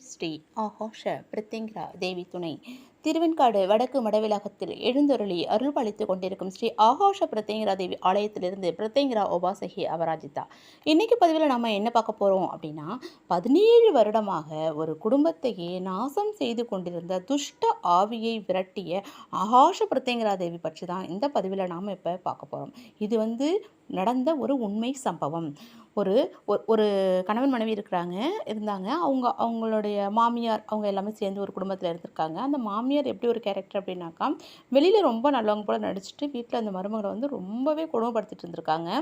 ஸ்ரீ ஆகாஷ பிரத்யங்கரா தேவி துணை திருவெண்காடு வடக்கு மடவிலாகத்தில் எழுந்தொருளி அருள்பாலித்துக் கொண்டிருக்கும் ஸ்ரீ ஆகாஷ பிரத்யங்கரா தேவி ஆலயத்திலிருந்து பிரத்யங்கரா உபாசகி அபராஜிதா. இன்னைக்கு பதிவில் நம்ம என்ன பார்க்க போகிறோம் அப்படின்னா பதினேழு வருடமாக ஒரு குடும்பத்தையே நாசம் செய்து கொண்டிருந்த துஷ்ட ஆவியை விரட்டிய ஆகாஷ பிரத்யங்கரா தேவி பற்றி தான் இந்த பதிவில் நாம் இப்போ பார்க்க போகிறோம் இது வந்து நடந்த ஒரு உண்மை சம்பவம். ஒரு ஒரு- ஒரு கணவன் மனைவி இருக்கிறாங்க இருந்தாங்க. அவங்க அவங்களுடைய மாமியார் அவங்க எல்லாமே சேர்ந்து ஒரு குடும்பத்தில் இருந்திருக்காங்க. அந்த மாமியார் எப்படி ஒரு கேரக்டர் அப்படின்னாக்கா வெளியில் ரொம்ப நல்லவங்க போல் நடிச்சுட்டு வீட்டில் அந்த மருமகளை வந்து ரொம்பவே கொடுமைப்படுத்திட்டு இருந்திருக்காங்க.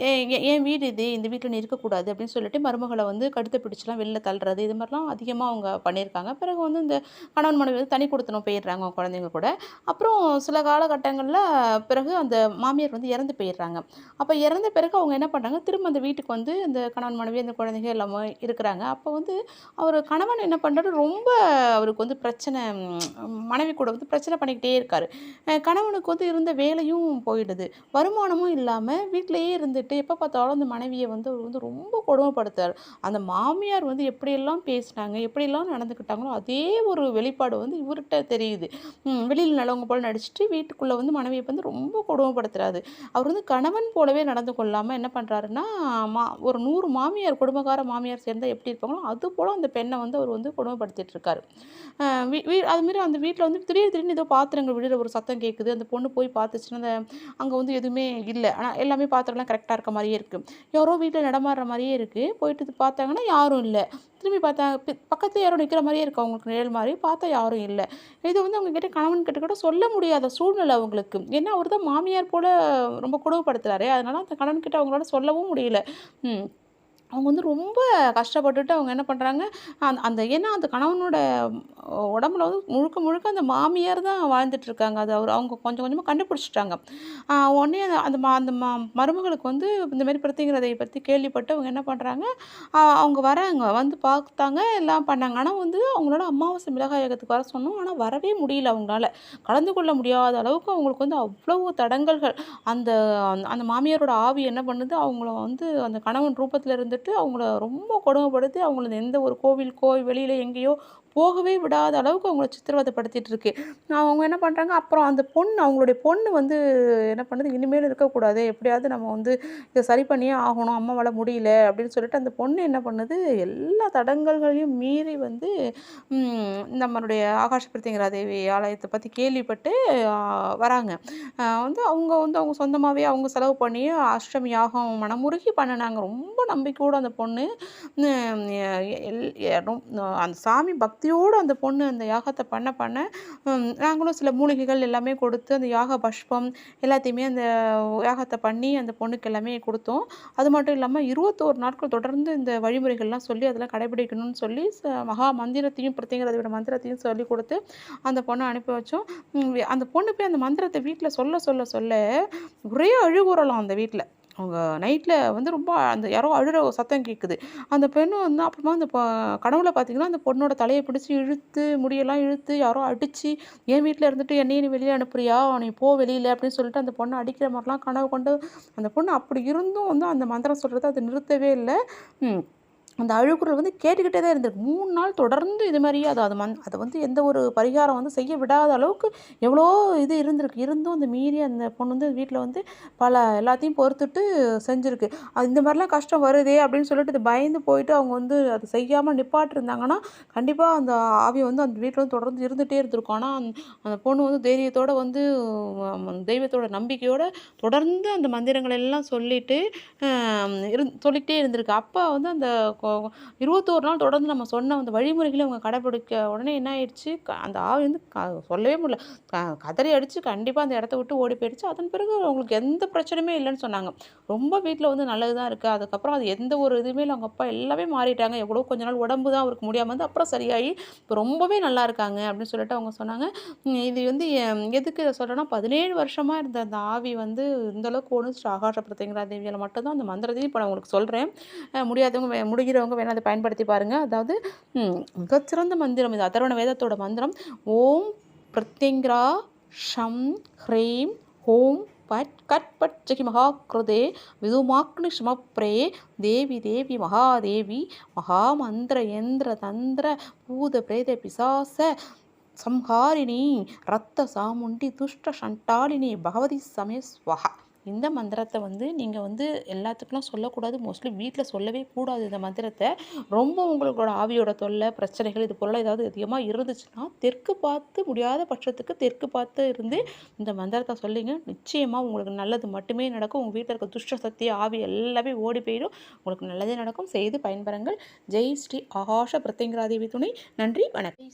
ஏ- ஏ- என் வீடு இது? இந்த வீட்டில் நீ இருக்கக்கூடாது அப்படின்னு சொல்லிட்டு மருமகளை வந்து கடுத்த பிடிச்சலாம் வெளில தள்ளுறது இது மாதிரிலாம் அதிகமாக அவங்க பண்ணியிருக்காங்க. பிறகு வந்து இந்த கணவன் மனைவி வந்து தனி கொடுத்தனும் போயிடுறாங்க அவங்க குழந்தைங்க கூட. அப்புறம் சில காலகட்டங்களில் பிறகு அந்த மாமியார் வந்து இறந்து போயிடுறாங்க. அப்போ இறந்த பிறகு அவங்க என்ன பண்ணுறாங்க திரும்ப அந்த வீட்டுக்கு வந்து அந்த கணவன் மனைவி அந்த குழந்தைங்க எல்லாமே இருக்கிறாங்க. அப்போ வந்து அவர் கணவன் என்ன பண்ணுறாரு ரொம்ப அவருக்கு வந்து பிரச்சனை பிரச்சனை மனைவி கூட வந்து பிரச்சனை பண்ணிக்கிட்டே இருக்காரு. கணவனுக்கு வந்து இருந்த வேலையும் போயிடுது. வருமானமும் இல்லாமல் வீட்டிலேயே இருந்துட்டு எப்போ பார்த்தாலும் அந்த மனைவியை வந்து அவர் வந்து ரொம்ப கொடுமைப்படுத்தார் அந்த மாமியார் வந்து எப்படியெல்லாம் பேசினாங்க எப்படியெல்லாம் நடந்துக்கிட்டாங்களோ அதே ஒரு வெளிப்பாடு வந்து இவர்கிட்ட தெரியுது. வெளியில் நல்லவங்க போல் நடிச்சுட்டு வீட்டுக்குள்ளே வந்து மனைவியை வந்து ரொம்ப கொடுமைப்படுத்துறாரு. அவர் வந்து கணவன் போலவே நடந்து கொள்ளாமல் என்ன பண்ணுறாருன்னா மா ஒரு நூறு மாமியார் குடும்பக்கார மாமியார் சேர்ந்தால் எப்படி இருப்பாங்களோ அது போல் அந்த பெண்ணை வந்து அவர் வந்து கொடுமைப்படுத்திட்டு இருக்காரு. அஹ் வீ அதுமாரி அந்த வீட்டில் வந்து திடீர் திடீர்னு ஏதோ பாத்திரங்கள் விழுற ஒரு சத்தம் கேட்குது அந்த பொண்ணு போய் பார்த்துச்சுன்னா அந்த அங்கே வந்து எதுவுமே இல்லை. ஆனால் எல்லாமே பாத்திரம்லாம் கரெக்டாக இருக்க மாதிரியே இருக்குது யாரோ வீட்டில் நடமாடுற மாதிரியே இருக்குது போயிட்டு பார்த்தாங்கன்னா யாரும் இல்லை. திரும்பி பார்த்தா பக்கத்தில் யாரும் நிற்கிற மாதிரியே இருக்குது அவங்களுக்கு நிழல் மாதிரி பார்த்தா யாரும் இல்லை. இது வந்து அவங்க கிட்ட கணவன் கிட்ட கூட சொல்ல முடியாத சூழ்நிலை அவங்களுக்கு. ஏன்னா அவர் தான் மாமியார் போல் ரொம்ப கொடுமைப்படுத்துறாரு அதனால அந்த கணவன் கிட்ட அவங்களால சொல்லவும் முடியல. ம். அவங்க வந்து ரொம்ப கஷ்டப்பட்டுட்டு அவங்க என்ன பண்ணுறாங்க அந்த அந்த ஏன்னா அந்த கணவனோட உடம்புல வந்து முழுக்க முழுக்க அந்த மாமியார் தான் வாழ்ந்துட்டுருக்காங்க அது அவர் அவங்க கொஞ்சம் கொஞ்சமாக கண்டுபிடிச்சிட்டாங்க. உடனே அந்த அந்த மா அந்த மா மருமகளுக்கு வந்து இந்தமாரி பிரத்திங்கிறதை பற்றி கேள்விப்பட்டு அவங்க என்ன பண்ணுறாங்க அவங்க வராங்க. வந்து பார்த்தாங்க எல்லாம் பண்ணாங்க. ஆனால் வந்து அவங்களோட அமாவாசை மிளகாயகத்துக்கு வர சொன்னோம். ஆனால் வரவே முடியல அவங்களால. கலந்து கொள்ள முடியாத அளவுக்கு அவங்களுக்கு வந்து அவ்வளவு தடங்கல்கள். அந்த அந்த- அந்த மாமியாரோட ஆவி என்ன பண்ணுது? அவங்கள வந்து அந்த கணவன் ரூபத்தில் இருந்து வந்துட்டு அவங்கள ரொம்ப கொடுமைப்படுத்தி அவங்கள எந்த ஒரு கோவிலுக்கோ வெளியில் எங்கேயோ போகவே விடாத அளவுக்கு அவங்கள சித்திரவதைப்படுத்திட்டு இருக்கு அவங்க என்ன பண்ணுறாங்க அப்புறம் அந்த பொண்ணு அவங்களுடைய பொண்ணு வந்து என்ன பண்ணுது இனிமேல் இருக்கக்கூடாது. எப்படியாவது நம்ம வந்து இதை சரி பண்ணியே ஆகணும் அம்மாவால் முடியல அப்படின்னு சொல்லிட்டு அந்த பொண்ணு என்ன பண்ணுது எல்லா தடங்கல்களையும் மீறி வந்து நம்மளுடைய ஆகாஷ் பிரத்திங்கரா தேவி ஆலயத்தை பற்றி கேள்விப்பட்டு வராங்க. வந்து அவங்க வந்து அவங்க சொந்தமாகவே அவங்க செலவு பண்ணி அஷ்டமி யாகம் மனமுருகி பண்ணினாங்க. ரொம்ப நம்பிக்கையோடு அந்த பொண்ணு அந்த சாமி பக்தி பக்தியோடு அந்த பொண்ணு அந்த யாகத்தை பண்ண பண்ண நாங்களும் சில மூலிகைகள் எல்லாமே கொடுத்து அந்த யாக பஷ்பம் எல்லாத்தையுமே அந்த யாகத்தை பண்ணி அந்த பொண்ணுக்கு எல்லாமே கொடுத்தோம். அது மட்டும் இல்லாமல் இருபத்தோரு நாட்கள் தொடர்ந்து இந்த வழிமுறைகள்லாம் சொல்லி அதெல்லாம் கடைபிடிக்கணும்னு சொல்லி ச- மகா மந்திரத்தையும் பிரத்திங்கிறதோட மந்திரத்தையும் சொல்லி கொடுத்து அந்த பொண்ணை அனுப்பி வச்சோம். அந்த பொண்ணு போய் அந்த மந்திரத்தை வீட்டில் சொல்ல சொல்ல சொல்ல ஒரே அழுகுறலாம் அந்த வீட்டில் அவங்க நைட்டில் வந்து ரொம்ப அந்த யாரோ அழுற ஒரு சத்தம் கேட்குது. அந்த பெண்ணு வந்து அப்புறமா அந்த கனவுல பார்த்தீங்கன்னா அந்த பொண்ணோட தலையை பிடிச்சி இழுத்து முடியெல்லாம் இழுத்து யாரோ அடித்து என் வீட்டில் இருந்துட்டு என்னையும் நீ வெளியே அனுப்புறியா? நீ போ வெளியில் அப்படின்னு சொல்லிட்டு அந்த பொண்ணை அடிக்கிற மாதிரிலாம் கனவு கொண்டு அந்த பொண்ணு அப்படி இருந்தும் வந்து அந்த மந்திரம் சொல்கிறத அது நிறுத்தவே இல்லை. அந்த அழுகுரல் வந்து கேட்டுக்கிட்டே தான் இருந்திருக்கு. மூணு நாள் தொடர்ந்து இது மாதிரியே அது அது மந் அதை வந்து எந்த ஒரு பரிகாரம் வந்து செய்ய விடாத அளவுக்கு எவ்வளோ இது இருந்திருக்கு. இருந்தும் அந்த மீறி அந்த பொண்ணு வந்து வீட்டில் வந்து பல எல்லாத்தையும் பொறுத்துட்டு செஞ்சுருக்கு. அது இந்த மாதிரிலாம் கஷ்டம் வருதே அப்படின்னு சொல்லிட்டு இது பயந்து போயிட்டு அவங்க வந்து அது செய்யாமல் நிப்பாட்டிருந்தாங்கன்னா கண்டிப்பாக அந்த ஆவி வந்து அந்த வீட்டில் வந்து தொடர்ந்து இருந்துகிட்டே இருந்திருக்கும். ஆனால் அந்த அந்த பொண்ணு வந்து தைரியத்தோடு வந்து தெய்வத்தோட நம்பிக்கையோடு தொடர்ந்து அந்த மந்திரங்கள் எல்லாம் சொல்லிட்டு இரு இருந் சொல்லிக்கிட்டே இருந்திருக்கு. அப்போ வந்து அந்த இருபத்தோரு நாள் தொடர்ந்து நம்ம சொன்ன அந்த வழிமுறைகளை அவங்க கடைப்பிடிக்க உடனே என்ன ஆயிடுச்சு? அந்த ஆவி வந்து க சொல்லவே முடியல. க கதறி அடித்து கண்டிப்பாக அந்த இடத்த விட்டு ஓடி போயிடுச்சு. அதன் பிறகு அவங்களுக்கு எந்த பிரச்சனையுமே இல்லைன்னு சொன்னாங்க. ரொம்ப வீட்டில் வந்து நல்லது தான் இருக்குது அதுக்கப்புறம் அது எந்த ஒரு இதுவுமே அவங்க அப்பா எல்லாமே மாறிட்டாங்க. எவ்வளோ கொஞ்ச நாள் உடம்பு தான் அவருக்கு முடியாமல் வந்து அப்புறம் சரியாகி இப்போ ரொம்பவே நல்லா இருக்காங்க அப்படின்னு சொல்லிட்டு அவங்க சொன்னாங்க. இது வந்து எ- எதுக்கு இதை சொல்கிறேன்னா பதினேழு வருஷமாக இருந்த அந்த ஆவி வந்து இந்தளவுக்கு ஒன்று ஸ்ரீ ஆகாஷ தேவியால் மட்டும்தான் அந்த மந்திரத்தையும் இப்போ நான் உங்களுக்கு சொல்கிறேன் முடியாதவங்க வே- தெரிகிறவங்க வேணால் அதை பயன்படுத்தி பாருங்கள் அதாவது மிகச்சிறந்த மந்திரம் இது. அதர்வண வேதத்தோட மந்திரம் ஓம் பிரத்யங்கரா ஷம் ஹ்ரீம் ஓம் பட் கட்பட்சகி கிருதே விதுமாக்னி ஸ்மப்ரே தேவி தேவி மகாதேவி மகாமந்திர யந்திர தந்திர பூத பிரேத பிசாச சம்ஹாரிணி ரத்த சாமுண்டி துஷ்ட சண்டாலினி பகவதி சமய ஸ்வஹா. இந்த மந்திரத்தை வந்து நீங்கள் வந்து எல்லாத்துக்குலாம் சொல்லக்கூடாது. மோஸ்ட்லி வீட்டில் சொல்லவே கூடாது இந்த மந்திரத்தை. ரொம்ப உங்களோட ஆவியோட தொல்லை பிரச்சனைகள் இது போல ஏதாவது அதிகமாக இருந்துச்சுன்னா தெற்கு பார்த்து முடியாத பட்சத்துக்கு தெற்கு பார்த்து இருந்து இந்த மந்திரத்தை சொல்லிங்க. நிச்சயமாக உங்களுக்கு நல்லது மட்டுமே நடக்கும். உங்கள் வீட்டில் இருக்க துஷ்ட சக்தி ஆவி எல்லாமே ஓடி போயிடும். உங்களுக்கு நல்லதே நடக்கும். செய்து பயன்பெறுங்கள். ஜெய் ஸ்ரீ ஆகாஷ பிரத்யங்கராதேவி துணை. நன்றி. வணக்கம்.